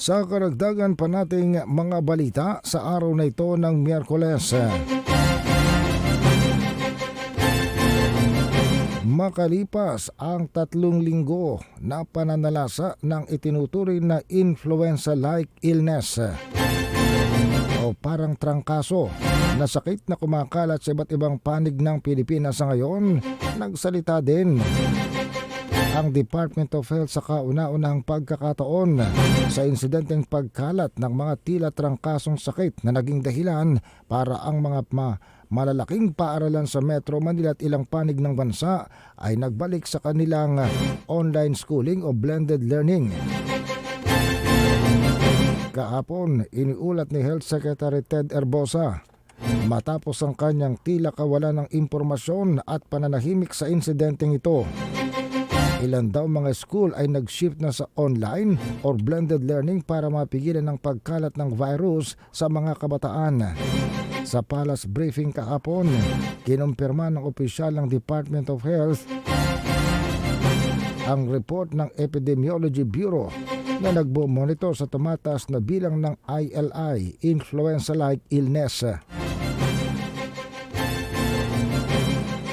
Sa karagdagan pa nating mga balita sa araw na ito ng Miyerkules. Makalipas ang tatlong linggo na pananalasa ng itinuturing na influenza-like illness o parang trangkaso na sakit na kumakalat sa iba't ibang panig ng Pilipinas sa ngayon, nagsalita din ang Department of Health sa kauna-unahang pagkakataon sa insidenteng pagkalat ng mga tila trangkasong sakit na naging dahilan para ang mga ma malalaking paaralan sa Metro Manila at ilang panig ng bansa ay nagbalik sa kanilang online schooling o blended learning. Kahapon, iniulat ni Health Secretary Ted Erbosa matapos ang kanyang tila kawalan ng impormasyon at pananahimik sa insidenteng ito. Ilan daw mga school ay nag-shift na sa online or blended learning para mapigilan ang pagkalat ng virus sa mga kabataan. Sa Palace briefing kahapon, kinumpirma ng opisyal ng Department of Health ang report ng Epidemiology Bureau na nagbo-monitor sa tumataas na bilang ng ILI, influenza-like illness.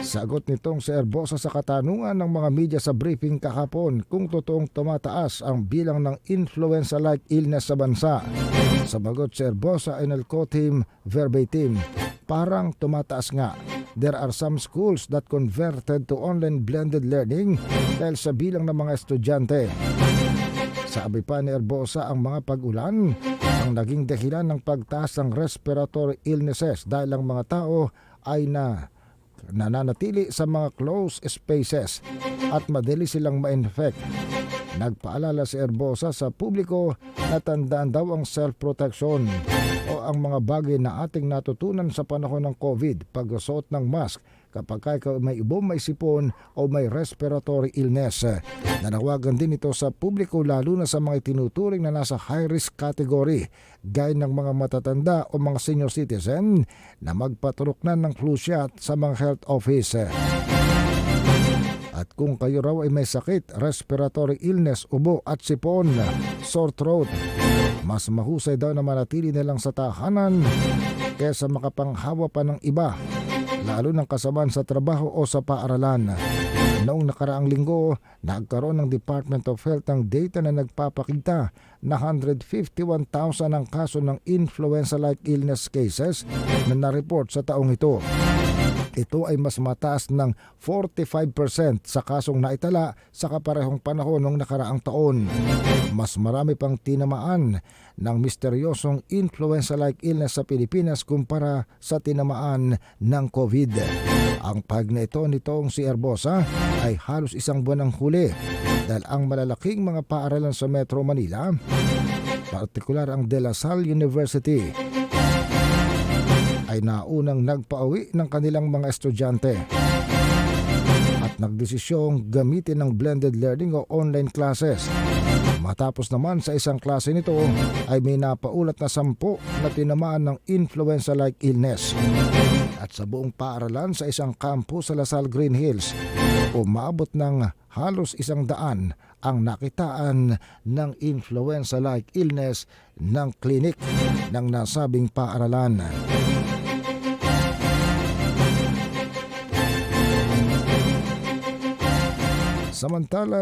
Sagot nitong si Erbosa sa katanungan ng mga media sa briefing kahapon kung totoong tumataas ang bilang ng influenza-like illness sa bansa. Sabagot si Erbosa ay nalkotim verbatim, parang tumataas nga. There are some schools that converted to online blended learning dahil sa bilang ng mga estudyante. Sabi pa ni Erbosa ang mga pag-ulan ang naging dahilan ng pagtaas ng respiratory illnesses dahil ang mga tao ay na nananatili sa mga closed spaces at madali silang ma-infect. Nagpaalala si Erbosa sa publiko na tandaan daw ang self-protection o ang mga bagay na ating natutunan sa panahon ng COVID, pagsuot ng mask kapag may ibong may sipon o may respiratory illness. Nanawagan din ito sa publiko lalo na sa mga tinuturing na nasa high-risk category gaya ng mga matatanda o mga senior citizen na magpaturok na ng flu shot sa mga health office. At kung kayo raw ay may sakit, respiratory illness, ubo at sipon, sore throat, mas mahusay daw na manatili na lang sa tahanan kaysa makapanghawa pa ng iba, lalo ng kasamaan sa trabaho o sa paaralan. Noong nakaraang linggo, nagkaroon ng Department of Health ng data na nagpapakita na 151,000 ang kaso ng influenza-like illness cases na na-report sa taong ito. Ito ay mas mataas ng 45% sa kasong naitala sa kaparehong panahon ng nakaraang taon. Mas marami pang tinamaan ng misteryosong influenza-like illness sa Pilipinas kumpara sa tinamaan ng COVID. Ang pag na ito nitong si Erbosa ay halos isang buwan ng huli dahil ang malalaking mga paaralan sa Metro Manila, partikular ang De La Salle University, ay naunang nagpauwi ng kanilang mga estudyante nagdesisyong gamitin ng blended learning o online classes. Matapos naman sa isang klase nito ay may napaulat na sampu na tinamaan ng influenza-like illness. At sa buong paaralan sa isang campus sa Lasal Green Hills, umabot ng halos isang daan ang nakitaan ng influenza-like illness ng klinik ng nasabing paaralan. Samantala